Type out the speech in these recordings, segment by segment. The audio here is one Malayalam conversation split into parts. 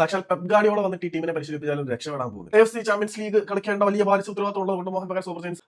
സാക്ഷാൽ പെപ്ഗാഡിയോടെ വന്നിട്ട് ഈ ടീമിനെ പരിശീലിപ്പിച്ചാലും രക്ഷപ്പെടാൻ പോകുന്നു എഫ് സി ചാമ്പ്യൻസ് ലീഗ് കളിക്കേണ്ട വലിയ ബാലിച്ച ഉത്തരവാദിത്തം ഉള്ളതുകൊണ്ട് Mohun Bagan super giants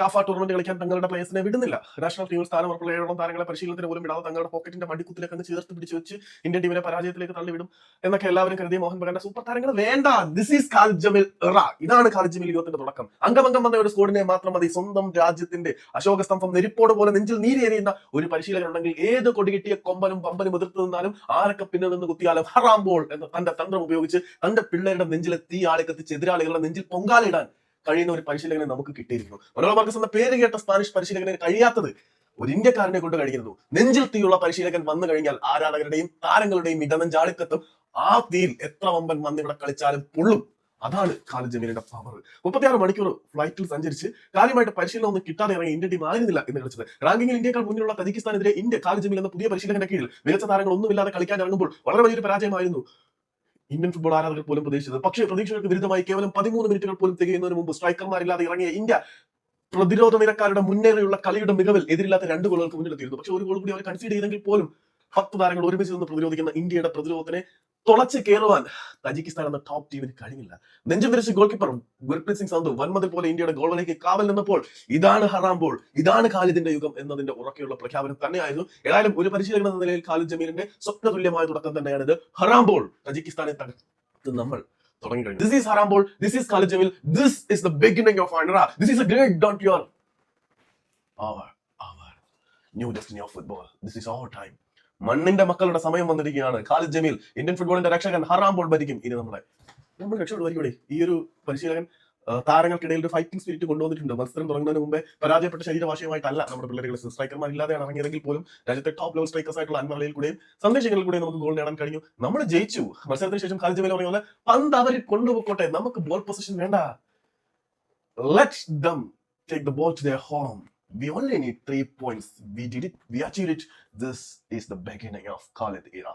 CAFA tournament കളിക്കാൻ തങ്ങളുടെ പ്ലേസിനെ വിടുന്നില്ല. നാഷണൽ ടീമിൽ സ്ഥാനം ഉറപ്പുള്ള ഏഴോളം താരങ്ങളെ പരിശീലനത്തിന് പോലും വിടാതെ തങ്ങളുടെ പോക്കറ്റിന്റെ മടിക്കുത്തിലേക്ക് അങ്ങ് ചേർത്ത് പിടിച്ച് വെച്ച് ഇന്ത്യൻ ടീമിനെ പരാജയത്തിലേക്ക് തള്ളിവിടും. എന്നൊക്കെ എല്ലാവരും കരുതിയ മോഹൻ ബഗാന്റെ സൂപ്പർ താരങ്ങൾ വേണ്ട. ദിസ് ഈസ് കാൽജമിൽ എറ ഇതാണ് കാൽജമിൽ ജമീൽ യുഗത്തിന്റെ തുടക്കം. അംഗമംഗം വന്ന ഒരു സ്കോഡിനെ മാത്രം മതി. സ്വന്തം രാജ്യത്തിന്റെ അശോക സ്തംഭം നെരിപ്പോട് പോലെ നെഞ്ചിൽ നീരേറിയുന്ന ഒരു പരിശീലകൻ ഉണ്ടെങ്കിൽ ഏത് കൊടികിട്ടിയ കൊമ്പനും പമ്പനും എതിർത്ത് നിന്നാലും ആരൊക്കെ പിന്നിൽ നിന്ന് കുത്തിയാലും ഹറാമ്പോൾ എന്ന് തന്റെ തന്ത്രം ഉപയോഗിച്ച് തന്റെ പിള്ളേരുടെ നെഞ്ചിലെ തീ ആളെ കത്തിച്ച് എതിരാളികളുടെ നെഞ്ചിൽ പൊങ്കാലിടാൻ കഴിയുന്ന ഒരു പരിശീലകനെ നമുക്ക് കിട്ടിയിരിക്കുന്നു. മനോഹർ മാർക്കസ് എന്ന പേര് കേട്ട സ്പാനിഷ് പരിശീലകനെ കഴിയാത്തത് ഒരു ഇന്ത്യക്കാരനെ കൊണ്ട് കഴിയുന്നു. നെഞ്ചിൽ തീയുള്ള പരിശീലകൻ വന്നു കഴിഞ്ഞാൽ ആരാധകരുടെയും താരങ്ങളുടെയും ഇടനെഞ്ചാളിക്കത്തും ആ തീയിൽ എത്ര വമ്പൻ വന്ന് ഇവിടെ കളിച്ചാലും പൊള്ളും. അതാണ് കാലം ജമീലിന്റെ പവർ മുപ്പത്തിയാറ് മണിക്കൂർ ഫ്ലൈറ്റിൽ സഞ്ചരിച്ച് കാര്യമായിട്ട് പരിശീലനം ഒന്നും കിട്ടാതെ ഇറങ്ങി ഇന്ത്യ ടീം ആയിരുന്നില്ല എന്ന് കളിച്ചത്. റാങ്കിങ്ങിൽ ഇന്ത്യക്കാൾ മുന്നിലുള്ള തജിക്കിസ്ഥാനെതിരെ ഇന്ത്യ കാലം ജമീൽ എന്ന പുതിയ പരിശീലകന്റെ കീഴിൽ മികച്ച താരങ്ങൾ ഒന്നുമില്ലാതെ കളിക്കാൻ ഇറങ്ങുമ്പോൾ വളരെ വലിയൊരു പരാജയമായിരുന്നു. ഇന്ത്യൻ ഫുട്ബോൾ ആരാധകർ പോലും പ്രതീക്ഷിച്ചത്. പക്ഷേ പ്രതീക്ഷകൾക്ക് വിരുദ്ധമായി കേവലം പതിമൂന്ന് മിനിറ്റുകൾ പോലും തികയുന്നതിന് മുമ്പ് സ്ട്രൈക്കർമാരില്ലാതെ ഇറങ്ങിയ ഇന്ത്യ പ്രതിരോധ നിരക്കാരുടെ മുന്നേറിയുള്ള കളിയുടെ മികവിൽ എതിരില്ലാത്ത രണ്ട് ഗോളുകൾക്ക് മുന്നിലെത്തിയിരുന്നു. പക്ഷേ ഒരു ഗോൾ കൂടി അവർ കൺസീഡ് ചെയ്തെങ്കിൽ പോലും പത്ത് താരങ്ങൾ ഒരുമിച്ച് നിന്ന് പ്രതിരോധിക്കുന്ന ഇന്ത്യയുടെ പ്രതിരോധത്തിനെ തുളച്ച് കയറുവാൻ തജിക്കിസ്ഥാൻ എന്ന ടോപ്പ് ടീമിന് കഴിഞ്ഞില്ല. നെഞ്ചം വിരിച്ച് ഗോൾ കീപ്പറും ഗുർപ്രീത് സിംഗ് സന്ധു വൻമതിൽ പോലെ ഇന്ത്യയുടെ ഗോളിലേക്ക് കാവൽ നിന്നപ്പോൾ ഇതാണ് ഹറാമ്പോൾ ഇതാണ് ഖാലിദിന്റെ യുഗം എന്നതിന്റെ ഉറക്കെയുള്ള പ്രഖ്യാപനം തന്നെയായിരുന്നു. ഏതായാലും ഒരു പരിശീലകൻ എന്ന നിലയിൽ ഖാലിദ് ജമീലിന്റെ സ്വപ്ന തുല്യമായ തുടക്കം തന്നെയാണിത് ഹറാമ്പോൾ തജിക്കിസ്ഥാനെ തകർത്ത് നമ്മൾ തുടങ്ങി കഴിഞ്ഞു this is ഹറാമ്പോൾ this is Khalid Jamil this is the beginning of ആൻഡ്ര this is a great dot your our our new destiny of football this is our time മണ്ണിന്റെ മക്കളുടെ സമയം വന്നിരിക്കുകയാണ്. ഖാലിദ് ജമീൽ ഇന്ത്യൻ ഫുട്ബോളിന്റെ രക്ഷകൻ ഹറാം ബോൾ ഭരിക്കും. ഇനി നമ്മളെ നമ്മൾ രക്ഷപ്പെടുവായിരിക്കും ഈ ഒരു പരിശീലകൻ താരങ്ങൾക്കിടയിൽ ഒരു ഫൈറ്റിംഗ് സ്പിരിറ്റ് കൊണ്ടുവന്നിട്ടുണ്ട്. മത്സരം തുടങ്ങുന്നതിന് മുമ്പേ പരാജയപ്പെട്ട ശരീരഭാഷയുമായിട്ടല്ല നമ്മുടെ പിള്ളേർ സ്ട്രൈക്കർമാർ ഇല്ലാതെയാണ് ഇറങ്ങിയതെങ്കിൽ പോലും രാജ്യത്തെ ടോപ്പ് ലെവൽ സ്ട്രൈക്കേഴ്സ് ആയിട്ടുള്ള അൻവറയിൽ കൂടെയും സന്ദേശങ്ങളിൽ കൂടെയും നമുക്ക് ഗോൾ നേടാൻ കഴിഞ്ഞു. നമ്മൾ ജയിച്ചു. മത്സരത്തിന് ശേഷം ഖാലിദ് ജമീൽ പറഞ്ഞ പോലെ പന്ത് അവർ കൊണ്ടുപോയിക്കോട്ടെ നമുക്ക് ബോൾ പൊസിഷൻ വേണ്ട. Let them take the ball to the home We only need three points. We did it. We achieved it. This is the beginning of Khalid era.